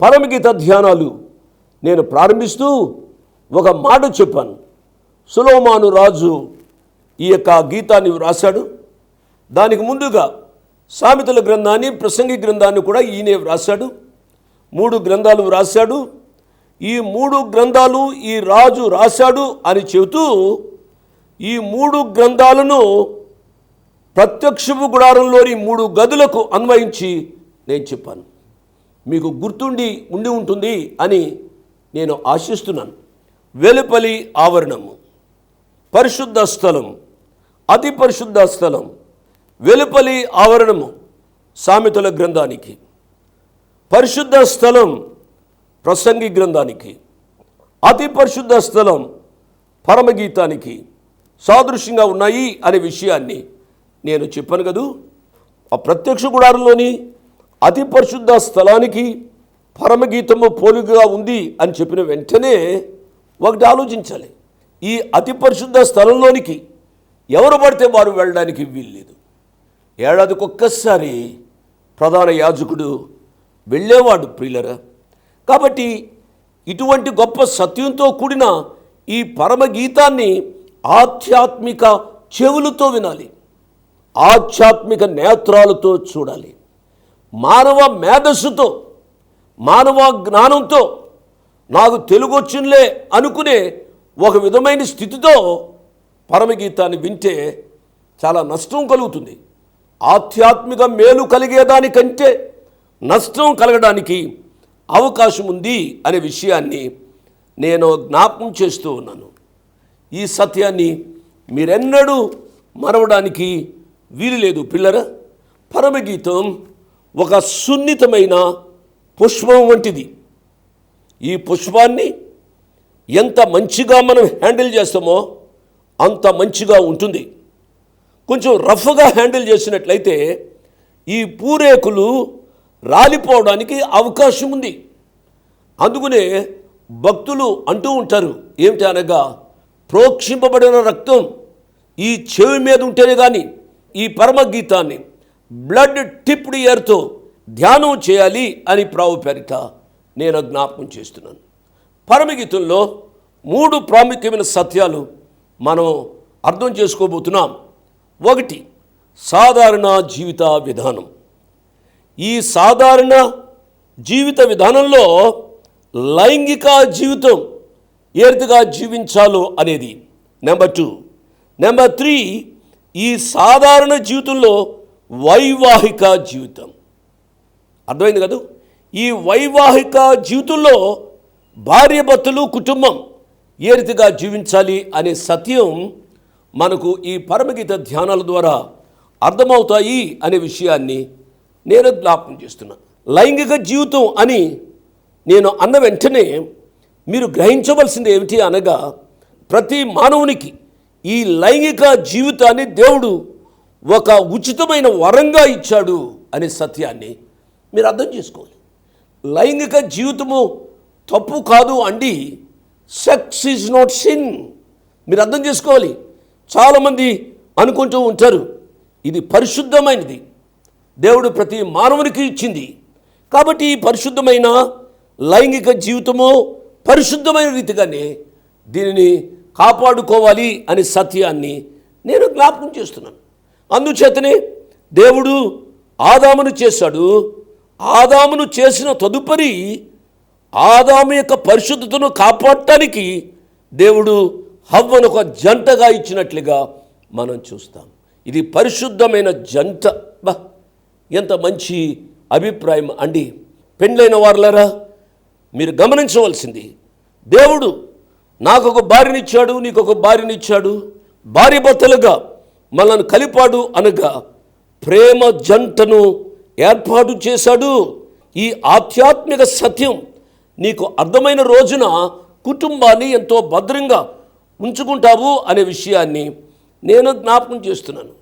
పరమగీత ధ్యానాలు నేను ప్రారంభిస్తూ ఒక మాట చెప్పాను. సులోమాను రాజు ఈ యొక్క గీతాన్ని వ్రాశాడు. దానికి ముందుగా సామెతల గ్రంథాన్ని ప్రసంగి గ్రంథాన్ని కూడా ఈయనే వ్రాశాడు. మూడు గ్రంథాలు వ్రాశాడు. ఈ మూడు గ్రంథాలు ఈ రాజు రాశాడు అని చెబుతూ ఈ మూడు గ్రంథాలను ప్రత్యక్షపు గుడారంలోని మూడు గదులకు అన్వయించి నేను చెప్పాను. మీకు గుర్తుండి ఉండి ఉంటుంది అని నేను ఆశిస్తున్నాను. వెలుపలి ఆవరణము పరిశుద్ధ స్థలం అతి పరిశుద్ధ స్థలం వెలుపలి ఆవరణము సామెతల గ్రంథానికి పరిశుద్ధ స్థలం ప్రసంగి గ్రంథానికి అతి పరిశుద్ధ స్థలం పరమగీతానికి సాదృశ్యంగా ఉన్నాయి అనే విషయాన్ని నేను చెప్పాను కదూ. ఆ ప్రత్యక్ష గుడారంలోని అతి పరిశుద్ధ స్థలానికి పరమగీతము పోలికగా ఉంది అని చెప్పిన వెంటనే ఒకటి ఆలోచించాలి. ఈ అతి పరిశుద్ధ స్థలంలోనికి ఎవరు పడితే వారు వెళ్ళడానికి వీల్లేదు. ఏడాదికి ఒక్కసారి ప్రధాన యాజకుడు వెళ్ళేవాడు ప్రియులరా. కాబట్టి ఇటువంటి గొప్ప సత్యంతో కూడిన ఈ పరమగీతాన్ని ఆధ్యాత్మిక చెవులతో వినాలి. ఆధ్యాత్మిక నేత్రాలతో చూడాలి. మానవ మేధస్సుతో మానవ జ్ఞానంతో నాకు తెలుగు వచ్చినలే అనుకునే ఒక విధమైన స్థితితో పరమగీతాన్ని వింటే చాలా నష్టం కలుగుతుంది. ఆధ్యాత్మిక మేలు కలిగేదానికంటే నష్టం కలగడానికి అవకాశం ఉంది అనే విషయాన్ని నేను జ్ఞాపకం చేస్తూ ఉన్నాను. ఈ సత్యాన్ని మీరెన్నడూ మరవడానికి వీలు లేదు. పిల్లర పరమగీతం ఒక సున్నితమైన పుష్పం వంటిది. ఈ పుష్పాన్ని ఎంత మంచిగా మనం హ్యాండిల్ చేస్తామో అంత మంచిగా ఉంటుంది. కొంచెం రఫ్గా హ్యాండిల్ చేసినట్లయితే ఈ పూరేకులు రాలిపోవడానికి అవకాశం ఉంది. అందుకనే భక్తులు అంటూ ఉంటారు ఏమిటి అనగా ప్రోక్షింపబడిన రక్తం ఈ చెవి మీద ఉంటేనే కానీ ఈ పరమగీతాన్ని బ్లడ్ టిప్డ్ ఇయర్తో ధ్యానం చేయాలి అని ప్రావు పేరిట నేను జ్ఞాపకం చేస్తున్నాను. పరమగీతంలో మూడు ప్రాముఖ్యమైన సత్యాలు మనం అర్థం చేసుకోబోతున్నాం. ఒకటి సాధారణ జీవిత విధానం. ఈ సాధారణ జీవిత విధానంలో లైంగిక జీవితం ఏ రీతిగా జీవించాలో అనేది. Number two. నెంబర్ త్రీ ఈ సాధారణ జీవితంలో వైవాహిక జీవితం. అర్థమైంది కదా? ఈ వైవాహిక జీవితంలో భార్యభర్తలు కుటుంబం ఏ రీతిగా జీవించాలి అనే సత్యం మనకు ఈ పరమగీత ధ్యానాల ద్వారా అర్థమవుతాయి అనే విషయాన్ని నేను జ్ఞాపకం చేస్తున్నా. లైంగిక జీవితం అని నేను అన్న వెంటనే మీరు గ్రహించవలసింది ఏమిటి అనగా ప్రతి మానవునికి ఈ లైంగిక జీవితాన్ని దేవుడు ఒక ఉచితమైన వరంగా ఇచ్చాడు అనే సత్యాన్ని మీరు అర్థం చేసుకోవాలి. లైంగిక జీవితము తప్పు కాదు అండి. Sex is not sin. మీరు అర్థం చేసుకోవాలి. చాలామంది అనుకుంటూ ఉంటారు ఇది పరిశుద్ధమైనది. దేవుడు ప్రతి మానవునికి ఇచ్చింది. కాబట్టి ఈ పరిశుద్ధమైన లైంగిక జీవితము పరిశుద్ధమైన రీతిగానే దీనిని కాపాడుకోవాలి అనే సత్యాన్ని నేను జ్ఞాపకం చేస్తున్నాను. అందుచేతనే దేవుడు ఆదామును చేశాడు. ఆదామును చేసిన తదుపరి ఆదాము యొక్క పరిశుద్ధతను కాపాడటానికి దేవుడు హవ్వను ఒక జంటగా ఇచ్చినట్లుగా మనం చూస్తాం. ఇది పరిశుద్ధమైన జంట. బా ఎంత మంచి అభిప్రాయం అండి. పెండ్లైన వారులరా మీరు గమనించవలసింది దేవుడు నాకు ఒక భార్యనిచ్చాడు నీకు ఒక భార్యనిచ్చాడు భార్య భర్తలుగా మనల్ని కలిపాడు అనగా ప్రేమ జంటను ఏర్పాటు చేశాడు. ఈ ఆధ్యాత్మిక సత్యం నీకు అర్థమైన రోజున కుటుంబాన్ని ఎంతో భద్రంగా ఉంచుకుంటావు అనే విషయాన్ని నేను జ్ఞాపకం చేస్తున్నాను.